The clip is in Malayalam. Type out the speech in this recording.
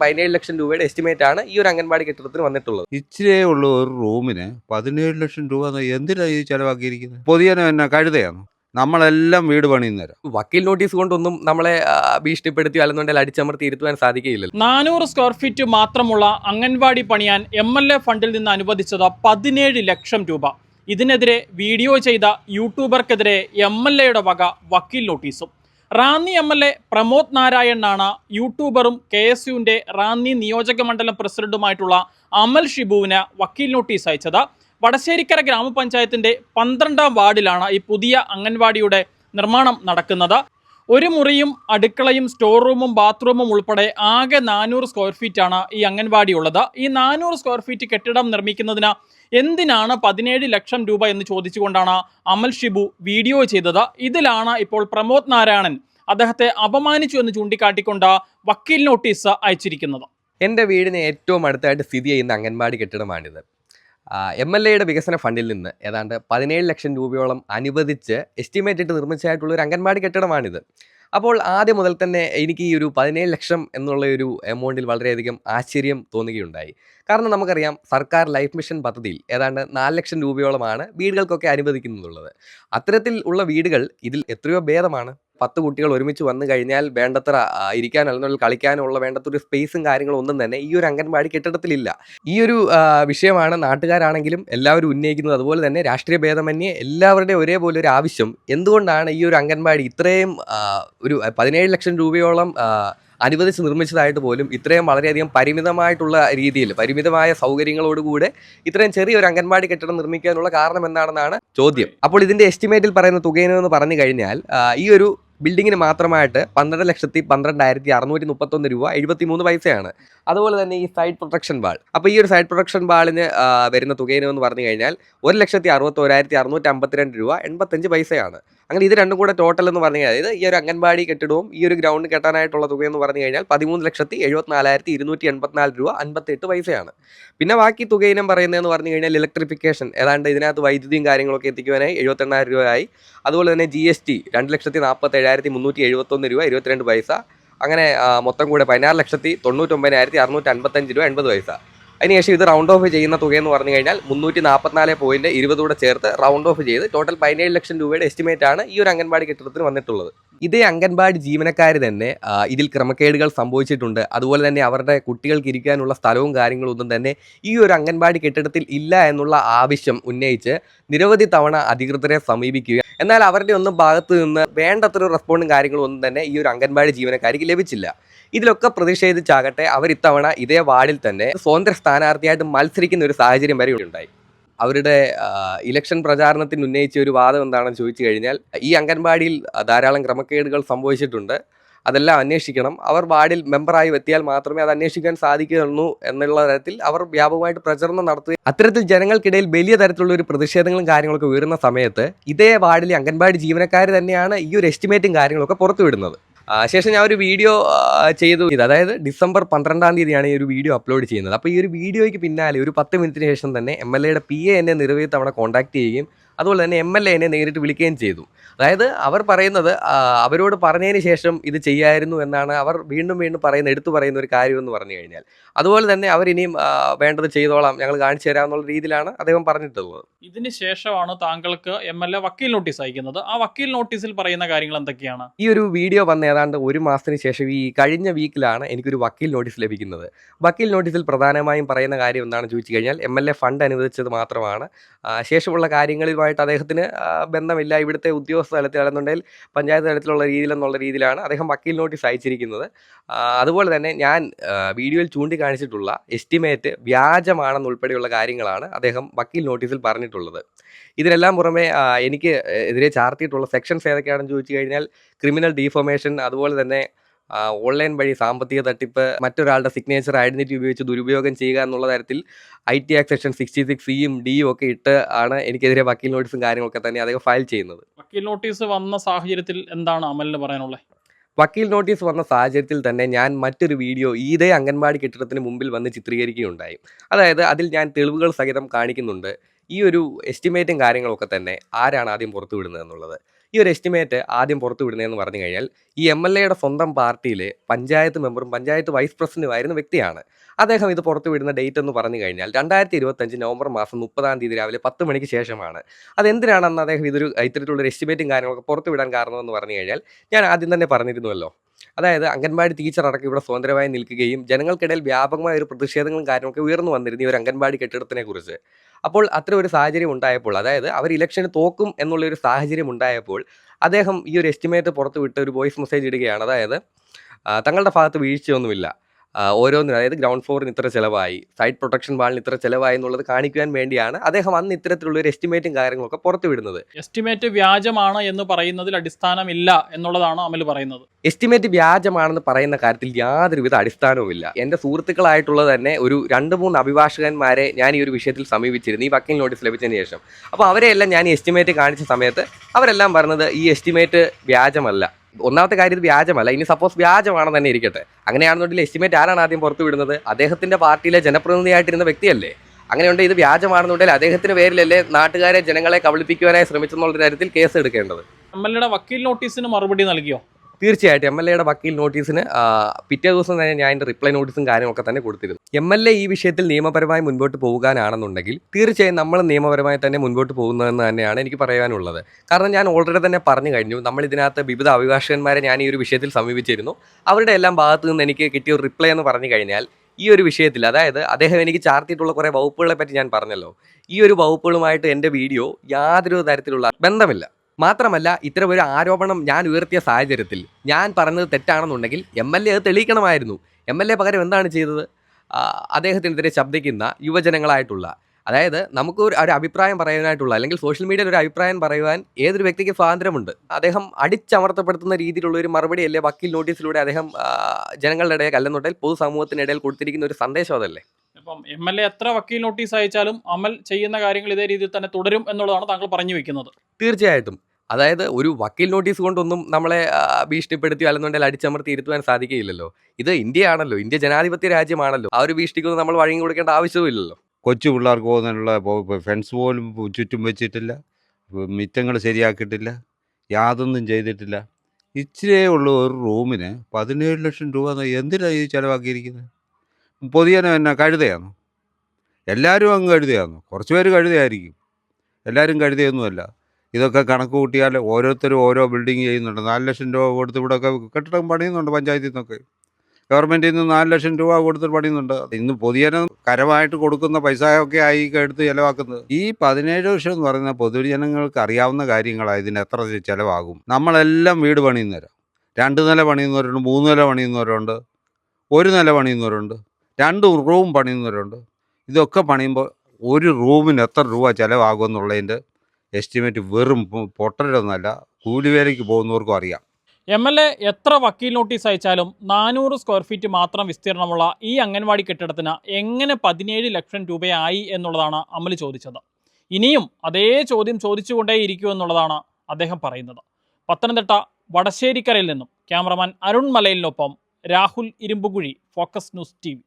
പതിനേഴ് ലക്ഷം രൂപയുടെ എസ്റ്റിമേറ്റ് ആണ് ഈ ഒരു അംഗൻവാടി കെട്ടിടത്തിന് വന്നിട്ടുള്ളത്. ഇച്ചിരി ഉള്ള ഒരു റൂമിന് പതിനേഴ് ലക്ഷം രൂപ എന്തിനാണ് എന്തിനാ ഈ ചെലവാക്കിയിരിക്കുന്നത്? പൊതുജനം എന്നാ കഴുതയാണ് നമ്മളെല്ലാം വീട് പണിയുന്നവരാ വക്കീൽ നോട്ടീസ് കൊണ്ടൊന്നും നമ്മളെ ഭീഷണിപ്പെടുത്തി അല്ലെന്നുണ്ടെങ്കിൽ അടിച്ചമർത്തി ഇരുത്തുവാൻ സാധിക്കുകയില്ല നാനൂറ് സ്ക്വയർ ഫീറ്റ് മാത്രമുള്ള അംഗൻവാടി പണിയാൻ എം എൽ എ ഫണ്ടിൽ നിന്ന് അനുവദിച്ചത് പതിനേഴ് ലക്ഷം രൂപ. ഇതിനെതിരെ വീഡിയോ ചെയ്ത യൂട്യൂബർക്കെതിരെ എം എൽ എയുടെ വക വക്കീൽ നോട്ടീസും. Ranni M L A Pramod നാരായണനാണ് യൂട്യൂബറും കെ എസ് യുവിന്റെ റാന്നി നിയോജക മണ്ഡലം പ്രസിഡന്റുമായിട്ടുള്ള അമൽ ഷിബുവിന് വക്കീൽ നോട്ടീസ് അയച്ചത്. വടശ്ശേരിക്കര ഗ്രാമപഞ്ചായത്തിന്റെ പന്ത്രണ്ടാം വാർഡിലാണ് ഈ പുതിയ അംഗൻവാടിയുടെ നിർമ്മാണം നടക്കുന്നത്. ഒരു മുറിയും അടുക്കളയും സ്റ്റോർ റൂമും ബാത്റൂമും ഉൾപ്പെടെ ആകെ നാനൂറ് സ്ക്വയർ ഫീറ്റാണ് ഈ അംഗൻവാടി ഉള്ളത് ഈ നാനൂറ് സ്ക്വയർ ഫീറ്റ് കെട്ടിടം നിർമ്മിക്കുന്നതിന് എന്തിനാണ് പതിനേഴ് ലക്ഷം രൂപ എന്ന് ചോദിച്ചുകൊണ്ടാണ് അമൽ ഷിബു വീഡിയോ ചെയ്തത്? ഇതിലാണ് ഇപ്പോൾ പ്രമോദ് നാരായണൻ അദ്ദേഹത്തെ അപമാനിച്ചു എന്ന് ചൂണ്ടിക്കാട്ടിക്കൊണ്ട് വക്കീൽ നോട്ടീസ് അയച്ചിരിക്കുന്നത്. എന്റെ വീടിന് ഏറ്റവും അടുത്തായിട്ട് സ്ഥിതി ചെയ്യുന്ന അംഗൻവാടി കെട്ടിടമാണിത്. എം എൽ എയുടെ വികസന ഫണ്ടിൽ നിന്ന് ഏതാണ്ട് പതിനേഴ് ലക്ഷം രൂപയോളം അനുവദിച്ച് എസ്റ്റിമേറ്റ് ഇട്ട് നിർമ്മിച്ചതായിട്ടുള്ള ഒരു അംഗൻവാടി കെട്ടിടമാണിത്. അപ്പോൾ ആദ്യം മുതൽ തന്നെ എനിക്ക് ഈ ഒരു പതിനേഴ് ലക്ഷം എന്നുള്ള ഒരു എമൗണ്ടിൽ വളരെയധികം ആശ്ചര്യം തോന്നുകയുണ്ടായി. കാരണം നമുക്കറിയാം സർക്കാർ ലൈഫ് മിഷൻ പദ്ധതിയിൽ ഏതാണ്ട് നാല് ലക്ഷം രൂപയോളമാണ് വീടുകൾക്കൊക്കെ അനുവദിക്കുന്നുള്ളത്. അത്തരത്തിൽ ഉള്ള വീടുകൾ ഇതിൽ എത്രയോ ഭേദമാണ്. പത്ത് കുട്ടികൾ ഒരുമിച്ച് വന്നു കഴിഞ്ഞാൽ വേണ്ടത്ര ഇരിക്കാൻ അല്ലെങ്കിൽ കളിക്കാനുള്ള വേണ്ടത്ര ഒരു സ്പേസും കാര്യങ്ങളും ഒന്നും തന്നെ ഈ ഒരു അംഗൻവാടി കെട്ടിടത്തിലില്ല. ഈ ഒരു വിഷയമാണ് നാട്ടുകാരാണെങ്കിലും എല്ലാവരും ഉന്നയിക്കുന്നത്. അതുപോലെ തന്നെ രാഷ്ട്രീയ ഭേദമന്യേ എല്ലാവരുടെയും ഒരേപോലെ ഒരു ആവശ്യം. എന്തുകൊണ്ടാണ് ഈ ഒരു അംഗൻവാടി ഇത്രയും ഒരു പതിനേഴ് ലക്ഷം രൂപയോളം അനുവദിച്ച് നിർമ്മിച്ചതായിട്ട് പോലും ഇത്രയും വളരെയധികം പരിമിതമായിട്ടുള്ള രീതിയിൽ പരിമിതമായ സൗകര്യങ്ങളോടുകൂടെ ഇത്രയും ചെറിയൊരു അംഗൻവാടി കെട്ടിടം നിർമ്മിക്കാനുള്ള കാരണം എന്താണെന്നാണ് ചോദ്യം. അപ്പോൾ ഇതിന്റെ എസ്റ്റിമേറ്റിൽ പറയുന്ന തുകയെന്ന് പറഞ്ഞു കഴിഞ്ഞാൽ ഈ ഒരു ബിൽഡിങ്ങിന് മാത്രമായിട്ട് പന്ത്രണ്ട് ലക്ഷത്തി പന്ത്രണ്ടായിരത്തി അറുന്നൂറ്റി മുപ്പത്തൊന്ന് രൂപ എഴുപത്തി മൂന്ന് പൈസയാണ്. അതുപോലെ തന്നെ ഈ സൈഡ് പ്രൊട്ടക്ഷൻ വാൾ അപ്പോൾ ഈ ഒരു സൈഡ് പ്രൊട്ടക്ഷൻ വാളിന് വരുന്ന തുകയിനെന്ന് പറഞ്ഞു കഴിഞ്ഞാൽ ഒരു ലക്ഷത്തി അറുപത്തോരായിരത്തി അറുന്നൂറ്റി അമ്പത്തിരണ്ട് രൂപ എൺപത്തഞ്ച് പൈസയാണ്. അങ്ങനെ ഇത് രണ്ടും കൂടെ ടോട്ടൽ എന്ന് പറഞ്ഞു കഴിഞ്ഞാൽ അതായത് ഈ ഒരു അംഗൻവാടി കെട്ടിടവും ഈ ഒരു ഗ്രൗണ്ട് കെട്ടാനായിട്ടുള്ള തുക എന്ന് പറഞ്ഞു കഴിഞ്ഞാൽ പതിമൂന്ന് ലക്ഷത്തി എഴുപത്തിനാലായിരത്തി ഇരുന്നൂറ്റി എൺപത്തിനാല് രൂപ അൻപത്തെട്ട് പൈസയാണ്. പിന്നെ ബാക്കി തുക ഇനം പറയുന്നതെന്ന് പറഞ്ഞു കഴിഞ്ഞാൽ ഇലക്ട്രിഫിക്കേഷൻ ഏതാണ്ട് ഇതിനകത്ത് വൈദ്യുതിയും കാര്യങ്ങളൊക്കെ എത്തിക്കുവാനായി എഴുപത്തെണ്ണായിരം രൂപയായി. അതുപോലെ തന്നെ ജി എസ് ടി രണ്ട് ലക്ഷത്തി നാൽപ്പത്തി ഏഴായിരത്തി മുന്നൂറ്റി എഴുപത്തൊന്ന് രൂപ ഇരുപത്തിരണ്ട് പൈസ. അങ്ങനെ മൊത്തം കൂടെ പതിനാറ് ലക്ഷത്തി തൊണ്ണൂറ്റൊമ്പതിനായിരത്തി അറുന്നൂറ്റി അൻപത്തഞ്ച് രൂപ എൺപത് പൈസ. അതിനുശേഷം ഇത് റൗണ്ട് ഓഫ് ചെയ്യുന്ന തുകയെന്ന് പറഞ്ഞു കഴിഞ്ഞാൽ മുന്നൂറ്റി നാൽപ്പത്തിനാല് പോയിന്റ് ഇരുപത് കൂടെ ചേർത്ത് റൗണ്ട് ഓഫ് ചെയ്ത് ടോട്ടൽ പതിനേഴ് ലക്ഷം രൂപയുടെ എസ്റ്റിമേറ്റ് ആണ് ഈ ഒരു അംഗൻവാടി കെട്ടിടത്തിന് വന്നിട്ടുള്ളത്. ഇതേ അംഗൻവാടി ജീവനക്കാർ തന്നെ ഇതിൽ ക്രമക്കേടുകൾ സംഭവിച്ചിട്ടുണ്ട്. അതുപോലെ തന്നെ അവരുടെ കുട്ടികൾക്ക് ഇരിക്കാനുള്ള സ്ഥലവും കാര്യങ്ങളും ഒന്നും തന്നെ ഈ ഒരു അംഗൻവാടി കെട്ടിടത്തിൽ ഇല്ല എന്നുള്ള ആവശ്യം ഉന്നയിച്ച് നിരവധി തവണ അധികൃതരെ സമീപിക്കുക എന്നാൽ അവരുടെ ഒന്നും ഭാഗത്ത് നിന്ന് വേണ്ടത്ര റെസ്പോണ്ടും കാര്യങ്ങളും ഒന്നും തന്നെ ഈ ഒരു അംഗൻവാടി ജീവനക്കാർക്ക് ലഭിച്ചില്ല. ഇതിലൊക്കെ പ്രതിഷേധിച്ചാകട്ടെ അവർ ഇത്തവണ ഇതേ വാർഡിൽ തന്നെ സ്വതന്ത്ര സ്ഥാനാർത്ഥിയായിട്ട് മത്സരിക്കുന്ന ഒരു സാഹചര്യം വരെ ഉണ്ടായി. അവരുടെ ഇലക്ഷൻ പ്രചാരണത്തിന് ഉന്നയിച്ച ഒരു വാദം എന്താണെന്ന് ചോദിച്ചു കഴിഞ്ഞാൽ ഈ അംഗൻവാടിയിൽ ധാരാളം ക്രമക്കേടുകൾ സംഭവിച്ചിട്ടുണ്ട്. അതെല്ലാം അന്വേഷിക്കണം. അവർ വാർഡിൽ മെമ്പറായി എത്തിയാൽ മാത്രമേ അത് അന്വേഷിക്കാൻ സാധിക്കുന്നുള്ളൂ എന്നുള്ള തരത്തിൽ അവർ വ്യാപകമായിട്ട് പ്രചരണം നടത്തുകയും അത്തരത്തിൽ ജനങ്ങൾക്കിടയിൽ വലിയ തരത്തിലുള്ള ഒരു പ്രതിഷേധങ്ങളും കാര്യങ്ങളൊക്കെ ഉയരുന്ന സമയത്ത് ഇതേ വാർഡിലെ അംഗൻവാടി ജീവനക്കാർ തന്നെയാണ് ഈ ഒരു എസ്റ്റിമേറ്റും കാര്യങ്ങളൊക്കെ പുറത്തുവിടുന്നത്. ശേഷം ഞാൻ ഒരു വീഡിയോ ചെയ്തു. ഇത് അതായത് ഡിസംബർ പന്ത്രണ്ടാം തീയതിയാണ് ഈ ഒരു വീഡിയോ അപ്ലോഡ് ചെയ്യുന്നത്. അപ്പോൾ ഈ ഒരു വീഡിയോയ്ക്ക് പിന്നാലെ ഒരു പത്ത് മിനിറ്റിന് ശേഷം തന്നെ എം എൽ എയുടെ പി എ എന്നെ നിരവധി തവണ കോൺടാക്ട് ചെയ്യുകയും അതുപോലെ തന്നെ എം എൽ എനെ നേരിട്ട് വിളിക്കുകയും ചെയ്തു. അതായത് അവർ പറയുന്നത് അവരോട് പറഞ്ഞതിന് ശേഷം ഇത് ചെയ്യായിരുന്നു എന്നാണ് അവർ വീണ്ടും വീണ്ടും പറയുന്ന എടുത്തു പറയുന്ന ഒരു കാര്യം എന്ന് പറഞ്ഞു കഴിഞ്ഞാൽ. അതുപോലെ തന്നെ അവർ ഇനിയും ആ, വേണ്ടത് ചെയ്തോളാം ഞങ്ങൾ കാണിച്ചു തരാം എന്നുള്ള രീതിയിലാണ് അദ്ദേഹം പറഞ്ഞിട്ടുള്ളത്. ഇതിന് ശേഷമാണ് താങ്കൾക്ക് എം എൽ എ വക്കീൽ നോട്ടീസ് അയക്കുന്നത്. ആ വക്കീൽ നോട്ടീസിൽ പറയുന്ന കാര്യങ്ങൾ എന്തൊക്കെയാണ്? ഈ ഒരു വീഡിയോ വന്ന ഏതാണ്ട് ഒരു മാസത്തിന് ശേഷം ഈ കഴിഞ്ഞ വീക്കിലാണ് എനിക്കൊരു വക്കീൽ നോട്ടീസ് ലഭിക്കുന്നത്. വക്കീൽ നോട്ടീസിൽ പ്രധാനമായും പറയുന്ന കാര്യം എന്താണെന്ന് ചോദിച്ചു കഴിഞ്ഞാൽ എം എൽ എ ഫണ്ട് അനുവദിച്ചത് മാത്രമാണ്. ശേഷമുള്ള ശേഷമുള്ള കാര്യങ്ങളുമായിട്ട് അദ്ദേഹത്തിന് ബന്ധമില്ല. ഇവിടുത്തെ ഉദ്യോഗസ്ഥ തലത്തിൽ അല്ലെന്നുണ്ടെങ്കിൽ പഞ്ചായത്ത് തലത്തിലുള്ള രീതിയിലെന്നുള്ള രീതിയിലാണ് അദ്ദേഹം വക്കീൽ നോട്ടീസ് അയച്ചിരിക്കുന്നത്. അതുപോലെ തന്നെ ഞാൻ വീഡിയോയിൽ ചൂണ്ടിക്കാണിച്ചിട്ടുള്ള എസ്റ്റിമേറ്റ് വ്യാജമാണെന്നുൾപ്പെടെയുള്ള കാര്യങ്ങളാണ് അദ്ദേഹം വക്കീൽ നോട്ടീസിൽ പറഞ്ഞിട്ടുള്ളത്. ഇതിനെല്ലാം പുറമെ എനിക്ക് എതിരെ ചാർത്തിയിട്ടുള്ള സെക്ഷൻസ് ഏതൊക്കെയാണെന്ന് ചോദിച്ചു കഴിഞ്ഞാൽ ക്രിമിനൽ ഡീഫോമേഷൻ അതുപോലെ തന്നെ ഓൺലൈൻ വഴി സാമ്പത്തിക തട്ടിപ്പ് മറ്റൊരാളുടെ സിഗ്നേച്ചർ ഐഡന്റിറ്റി ഉപയോഗിച്ച് ദുരുപയോഗം ചെയ്യുക എന്നുള്ള തരത്തിൽ I T act section sixty six സിയും ഡിയും ഒക്കെ ഇട്ട് ആണ് എനിക്കെതിരെ വക്കീൽ നോട്ടീസും കാര്യങ്ങളൊക്കെ തന്നെ അദ്ദേഹം ഫയൽ ചെയ്യുന്നത്. വക്കീൽ നോട്ടീസ് വന്ന സാഹചര്യത്തിൽ എന്താണ് അമലിന് പറയാനുള്ളത്? വക്കീൽ നോട്ടീസ് വന്ന സാഹചര്യത്തിൽ തന്നെ ഞാൻ മറ്റൊരു വീഡിയോ ഇതേ അംഗൻവാടി കെട്ടിടത്തിന് മുമ്പിൽ വന്ന് ചിത്രീകരിക്കുകയുണ്ടായി. അതായത് അതിൽ ഞാൻ തെളിവുകൾ സഹിതം കാണിക്കുന്നുണ്ട്. ഈ ഒരു എസ്റ്റിമേറ്റും കാര്യങ്ങളൊക്കെ തന്നെ ആരാണ് ആദ്യം പുറത്തുവിടുന്നത് എന്നുള്ളത്? ഈ ഒരു എസ്റ്റിമേറ്റ് ആദ്യം പുറത്തു വിടുന്നതെന്ന് പറഞ്ഞു കഴിഞ്ഞാൽ ഈ എം എൽ എയുടെ സ്വന്തം പാർട്ടിയിലെ പഞ്ചായത്ത് മെമ്പറും പഞ്ചായത്ത് വൈസ് പ്രസിഡന്റുമായിരുന്ന വ്യക്തിയാണ്. അദ്ദേഹം ഇത് പുറത്തു വിടുന്ന ഡേറ്റ് എന്ന് പറഞ്ഞു കഴിഞ്ഞാൽ രണ്ടായിരത്തി ഇരുപത്തഞ്ച് നവംബർ മാസം മുപ്പതാം തീയതി രാവിലെ പത്ത് മണിക്ക് ശേഷമാണ്. അതെന്തിനാണെന്ന് അദ്ദേഹം ഇതൊരു ഇത്തരത്തിലുള്ള എസ്റ്റിമേറ്റും കാര്യങ്ങളൊക്കെ പുറത്തു വിടാൻ കാരണമെന്ന് പറഞ്ഞു കഴിഞ്ഞാൽ ഞാൻ ആദ്യം തന്നെ പറഞ്ഞിരുന്നുവല്ലോ. അതായത് അംഗൻവാടി ടീച്ചർ അടക്കം ഇവിടെ സ്വതന്ത്രമായി നിൽക്കുകയും ജനങ്ങൾക്കിടയിൽ വ്യാപകമായ ഒരു പ്രതിഷേധങ്ങളും കാര്യങ്ങളൊക്കെ ഉയർന്നു വന്നിരുന്നു ഈ ഒരു അംഗൻവാടി കെട്ടിടത്തിനെ കുറിച്ച്. അപ്പോൾ അത്ര ഒരു സാഹചര്യം ഉണ്ടായപ്പോൾ അതായത് അവർ ഇലക്ഷന് തോക്കും എന്നുള്ള ഒരു സാഹചര്യം ഉണ്ടായപ്പോൾ അദ്ദേഹം ഈ ഒരു എസ്റ്റിമേറ്റ് പുറത്തുവിട്ട് ഒരു വോയിസ് മെസ്സേജ് ഇടുകയാണ്. അതായത് തങ്ങളുടെ ഭാഗത്ത് വീഴ്ചയൊന്നുമില്ല. ഓരോന്നിനും. അതായത് ഗ്രൗണ്ട് ഫ്ലോറിന് ഇത്ര ചിലവായി സൈഡ് പ്രൊട്ടക്ഷൻ വാളിന് ഇത്ര ചിലവായി എന്നുള്ളത് കാണിക്കാൻ വേണ്ടിയാണ് അദ്ദേഹം അന്ന് ഇത്തരത്തിലുള്ള ഒരു എസ്റ്റിമേറ്റും കാര്യങ്ങളൊക്കെ പുറത്തു വിടുന്നത്. എസ്റ്റിമേറ്റ് വ്യാജമാണ് എന്ന് പറയുന്നതിൽ അടിസ്ഥാനമില്ല എന്നുള്ളതാണ് അമൽ പറയുന്നത്. എസ്റ്റിമേറ്റ് വ്യാജമാണെന്ന് പറയുന്ന കാര്യത്തിൽ യാതൊരുവിധ അടിസ്ഥാനവുമില്ല. എന്റെ സുഹൃത്തുക്കളായിട്ടുള്ള തന്നെ ഒരു രണ്ട് മൂന്ന് അഭിഭാഷകന്മാരെ ഞാൻ ഈ ഒരു വിഷയത്തിൽ സമീപിച്ചിരുന്നു ഈ വക്കീൽ നോട്ടീസ് ലഭിച്ചതിന് ശേഷം. അപ്പോൾ അവരെല്ലാം ഞാൻ ഈ എസ്റ്റിമേറ്റ് കാണിച്ച സമയത്ത് അവരെല്ലാം പറഞ്ഞത് ഈ എസ്റ്റിമേറ്റ് വ്യാജമല്ല. ഒന്നാമത്തെ കാര്യം ഇത് വ്യാജമല്ല. ഇനി സപ്പോസ് വ്യാജമാണെന്ന് തന്നെ ഇരിക്കട്ടെ. അങ്ങനെയാണെന്നുണ്ടെങ്കിൽ എസ്റ്റിമേറ്റ് ആരാണ് ആദ്യം പുറത്തു വിടുന്നത് അദ്ദേഹത്തിന്റെ പാർട്ടിയിലെ ജനപ്രതിനിധിയായിട്ടിരുന്ന വ്യക്തിയല്ലേ? അങ്ങനെയുണ്ട് ഇത് വ്യാജമാണെന്നുണ്ടെങ്കിൽ അദ്ദേഹത്തിന്റെ പേരിലല്ലേ നാട്ടുകാരെ ജനങ്ങളെ കബളിപ്പിക്കുവാനായി ശ്രമിച്ചെന്നുള്ള കാര്യത്തിൽ കേസ് എടുക്കേണ്ടത്? എം എൽ വക്കീൽ നോട്ടീസിന് മറുപടി നൽകിയോ? തീർച്ചയായിട്ടും എം എൽ എയുടെ വക്കീൽ നോട്ടീസിന് പിറ്റേ ദിവസം തന്നെ ഞാൻ എന്റെ റിപ്ലൈ നോട്ടീസും കാര്യങ്ങളൊക്കെ തന്നെ കൊടുത്തിരുന്നു. എം എൽ എ ഈ വിഷയത്തിൽ നിയമപരമായി മുൻപോട്ട് പോകാനാണെന്നുണ്ടെങ്കിൽ തീർച്ചയായും നമ്മൾ നിയമപരമായി തന്നെ മുൻപോട്ട് പോകുന്നതെന്ന് തന്നെയാണ് എനിക്ക് പറയാനുള്ളത്. കാരണം ഞാൻ ഓൾറെഡി തന്നെ പറഞ്ഞു കഴിഞ്ഞു നമ്മൾ ഇതിനകത്ത് വിവിധ അഭിഭാഷകന്മാരെ ഞാൻ ഈ ഒരു വിഷയത്തിൽ സമീപിച്ചിരുന്നു. അവരുടെ എല്ലാം ഭാഗത്തു നിന്ന് എനിക്ക് കിട്ടിയ ഒരു റിപ്ലൈ എന്ന് പറഞ്ഞു കഴിഞ്ഞാൽ ഈ ഒരു വിഷയത്തിൽ അതായത് അദ്ദേഹം എനിക്ക് ചാർത്തിയിട്ടുള്ള കുറേ വകുപ്പുകളെ പറ്റി ഞാൻ പറഞ്ഞല്ലോ. ഈ ഒരു വകുപ്പുകളുമായിട്ട് എന്റെ വീഡിയോ യാതൊരു തരത്തിലുള്ള ബന്ധമില്ല. മാത്രമല്ല ഇത്തരം ഒരു ആരോപണം ഞാൻ ഉയർത്തിയ സാഹചര്യത്തിൽ ഞാൻ പറഞ്ഞത് തെറ്റാണെന്നുണ്ടെങ്കിൽ എം എൽ എ അത് തെളിയിക്കണമായിരുന്നു. എം എൽ എ പകരം എന്താണ് ചെയ്തത്? അദ്ദേഹത്തിനെതിരെ ശബ്ദിക്കുന്ന യുവജനങ്ങളായിട്ടുള്ള അതായത് നമുക്ക് ഒരു ഒരു അഭിപ്രായം പറയാനായിട്ടുള്ള അല്ലെങ്കിൽ സോഷ്യൽ മീഡിയയിൽ ഒരു അഭിപ്രായം പറയുവാൻ ഏതൊരു വ്യക്തിക്ക് സ്വാതന്ത്ര്യമുണ്ട്. അദ്ദേഹം അടിച്ചമർത്തപ്പെടുത്തുന്ന രീതിയിലുള്ള ഒരു മറുപടി മറുപടിയല്ലേ വക്കീൽ നോട്ടീസിലൂടെ അദ്ദേഹം ജനങ്ങളുടെ ഇടയിൽ അല്ലെന്നുണ്ടെങ്കിൽ പൊതുസമൂഹത്തിനിടയിൽ കൊടുത്തിരിക്കുന്ന ഒരു സന്ദേശം അതല്ലേ? ഇപ്പം എം എൽ എ എത്ര വക്കീൽ നോട്ടീസ് അയച്ചാലും അമൽ ചെയ്യുന്ന കാര്യങ്ങൾ ഇതേ രീതിയിൽ തന്നെ തുടരും എന്നുള്ളതാണ് താങ്കൾ പറഞ്ഞു വെക്കുന്നത്. തീർച്ചയായിട്ടും. അതായത് ഒരു വക്കീൽ നോട്ടീസ് കൊണ്ടൊന്നും നമ്മളെ ഭീഷണിപ്പെടുത്തി ഭീഷണിപ്പെടുത്തിയോ അല്ലെന്നുണ്ടെങ്കിൽ അടിച്ചമർത്തി ഇരുത്തുവാൻ സാധിക്കുകയില്ലല്ലോ. ഇത് ഇന്ത്യയാണല്ലോ. ഇന്ത്യ ജനാധിപത്യ രാജ്യമാണല്ലോ. ആ ഒരു ഭീഷണിക്കൊന്നും നമ്മൾ വഴങ്ങി കൊടുക്കേണ്ട ആവശ്യമില്ലല്ലോ കൊച്ചു പിള്ളേർക്ക് പോകുന്നതിനുള്ള ഫ്രണ്ട്സ് പോലും ചുറ്റും വെച്ചിട്ടില്ല. മിറ്റങ്ങൾ ശരിയാക്കിയിട്ടില്ല. യാതൊന്നും ചെയ്തിട്ടില്ല. ഇച്ചിരേ ഉള്ള ഒരു റൂമിന് പതിനേഴ് ലക്ഷം രൂപ എന്തിനാണ് ഈ ചിലവാക്കിയിരിക്കുന്നത്? പൊതിയനം എന്നെ കഴുതയാണ് എല്ലാവരും അങ്ങ് കഴുതയാണ് കുറച്ച് പേര് കഴുതയായിരിക്കും. എല്ലാവരും കഴുതയൊന്നുമല്ല. ഇതൊക്കെ കണക്ക് കൂട്ടിയാൽ ഓരോരുത്തരും ഓരോ ബിൽഡിങ് ചെയ്യുന്നുണ്ട്. നാല് ലക്ഷം രൂപ കൊടുത്ത് ഇവിടെയൊക്കെ കെട്ടിടം പണിയുന്നുണ്ട് പഞ്ചായത്തിൽ നിന്നൊക്കെ. ഗവൺമെന്റിൽ നിന്ന് നാല് ലക്ഷം രൂപ കൊടുത്ത് പണിയുന്നുണ്ട്. ഇന്ന് പൊതുജനം കരമായിട്ട് കൊടുക്കുന്ന പൈസയൊക്കെ ആയി എടുത്ത് ചിലവാക്കുന്നത്. ഈ പതിനേഴ് ലക്ഷം എന്ന് പറയുന്ന പൊതുജനങ്ങൾക്ക് അറിയാവുന്ന കാര്യങ്ങളാണ് ഇതിന് എത്ര ചിലവാകും. നമ്മളെല്ലാം വീട് പണിയുന്നവരാണ് രണ്ട് നില പണിയുന്നവരുണ്ട് മൂന്ന് നില പണിയുന്നവരുണ്ട് ഒരു നില പണിയുന്നവരുണ്ട്. രണ്ട് റൂം പണിയുന്നവരുണ്ട്. ഇതൊക്കെ പണിയുമ്പോൾ ഒരു റൂമിന് എത്ര രൂപ ചിലവാകും എന്നുള്ളതിന്റെ എസ്റ്റിമേറ്റ് വെറും പൊ- പൊട്ടലൊന്നുമല്ല. കൂലിവേലയ്ക്ക് പോകുന്നവർക്കും അറിയാം. എം എൽ എ എത്ര വക്കീൽ നോട്ടീസ് അയച്ചാലും നാനൂറ് സ്ക്വയർ ഫീറ്റ് മാത്രം വിസ്തീർണമുള്ള ഈ അംഗൻവാടി കെട്ടിടത്തിന് എങ്ങനെ പതിനേഴ് ലക്ഷം രൂപയായി എന്നുള്ളതാണ് അമൽ ചോദിച്ചത്. ഇനിയും അതേ ചോദ്യം ചോദിച്ചുകൊണ്ടേയിരിക്കൂ എന്നുള്ളതാണ് അദ്ദേഹം പറയുന്നത്. പത്തനംതിട്ട വടശ്ശേരിക്കരയിൽ നിന്നും cameraman Arun മലയിലിനൊപ്പം Rahul Irumbukuzhi focus news T